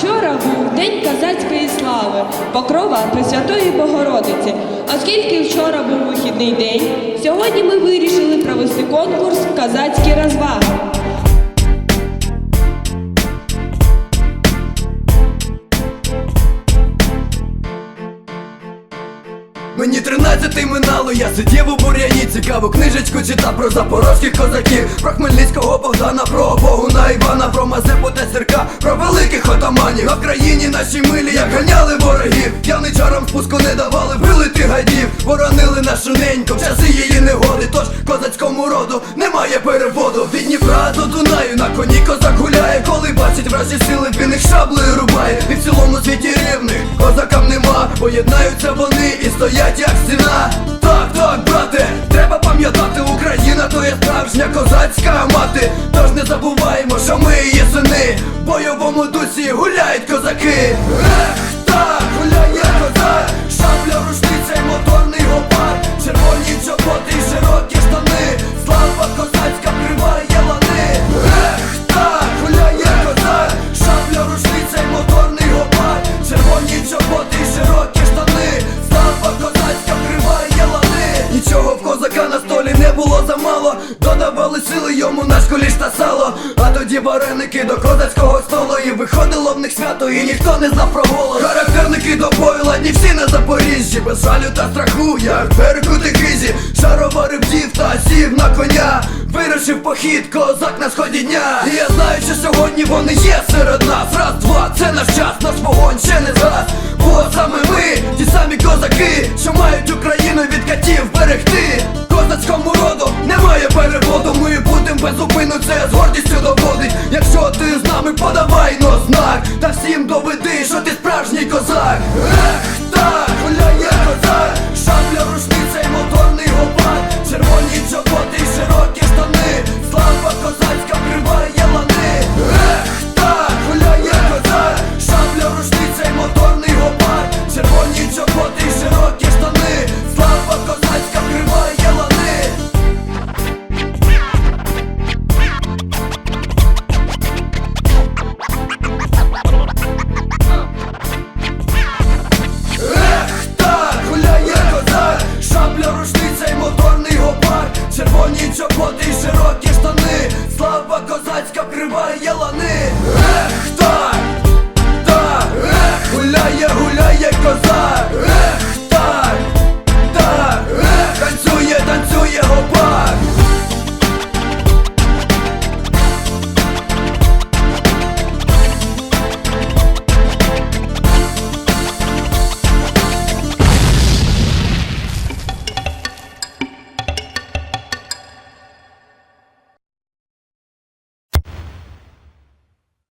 Вчора був День козацької слави, покрова Пресвятої Богородиці. Оскільки вчора був вихідний день, сьогодні ми вирішили провести конкурс Казацькі розваги. Мені тринадцятий минало, я сидів у бур'яні. Цікаву книжечку читав про запорозьких козаків. Про Хмельницького Богдана, про Богуна Івана Про Мазепу та Сірка, про великих отаманів. На країні нашій милі, як ганяли ворогів. Яничарам спуску не давали, били ти гадів. Боронили нашу неньку в часи її негоди. Тож козацькому роду немає переводу. Від Дніпра до Дунаю на коні козак гуляє Коли бачить вражі сили, він їх шаблею рубає. І в цілому світі рівних козакам нема. Поєднаються вони і стоять як стіна. Так, так, брате, треба пам'ятати Україна то є справжня козацька мати. Тож не забуваємо, що ми її сини. В бойовому дусі гуляють козаки Додавали сили йому на школі ж та сало. А тоді вареники до козацького столу. І виходило в них свято, і ніхто не знав про голос Характерники до бою, ладні всі на Запоріжжі. Без жалю та страху, як перекути кризі Шароварив дів та сів на коня. Вирушив похід, козак на сході дня. І я знаю, що сьогодні вони є серед нас. Раз, два, це наш час, наш вогонь ще не згас Бо саме ми, ті самі козаки, що мають Україну від катів берегти без зупину, це з гордістю доводить Якщо ти з нами, подавай но знак. Та всім доведи, що ти справжній козак чоботи і широкі штани, слава козацька криває лани.